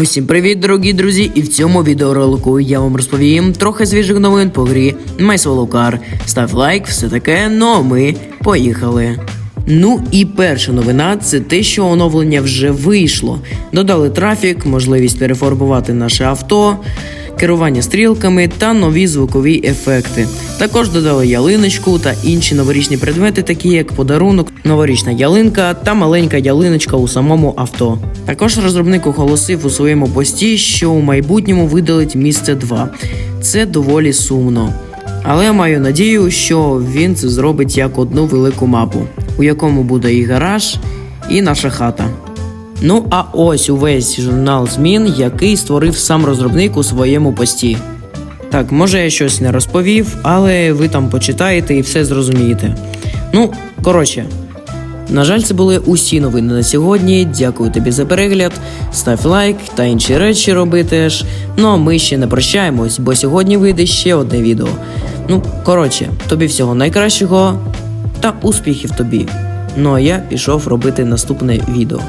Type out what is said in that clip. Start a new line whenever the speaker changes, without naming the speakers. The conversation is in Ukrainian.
Усім привіт, дорогі друзі! І в цьому відеоролику я вам розповім трохи свіжих новин по грі Майсволокар. Став лайк, все таке, ну а ми поїхали. Ну і перша новина це те, що оновлення вже вийшло. Додали трафік, можливість переформувати наше авто, керування стрілками та нові звукові ефекти. Також додали ялиночку та інші новорічні предмети, такі як подарунок, новорічна ялинка та маленька ялиночка у самому авто. Також розробник оголосив у своєму пості, що у майбутньому видалить місце 2. Це доволі сумно. Але маю надію, що він це зробить як одну велику мапу, у якому буде і гараж, і наша хата. Ну а ось увесь журнал змін, який створив сам розробник у своєму пості. Так, може я щось не розповів, але ви там почитаєте і все зрозумієте. Ну, коротше, на жаль, це були усі новини на сьогодні. Дякую тобі за перегляд. Став лайк та інші речі роби. Ну а ми ще не прощаємось, бо сьогодні вийде ще одне відео. Ну, коротше, тобі всього найкращого та успіхів тобі. Ну а я пішов робити наступне відео.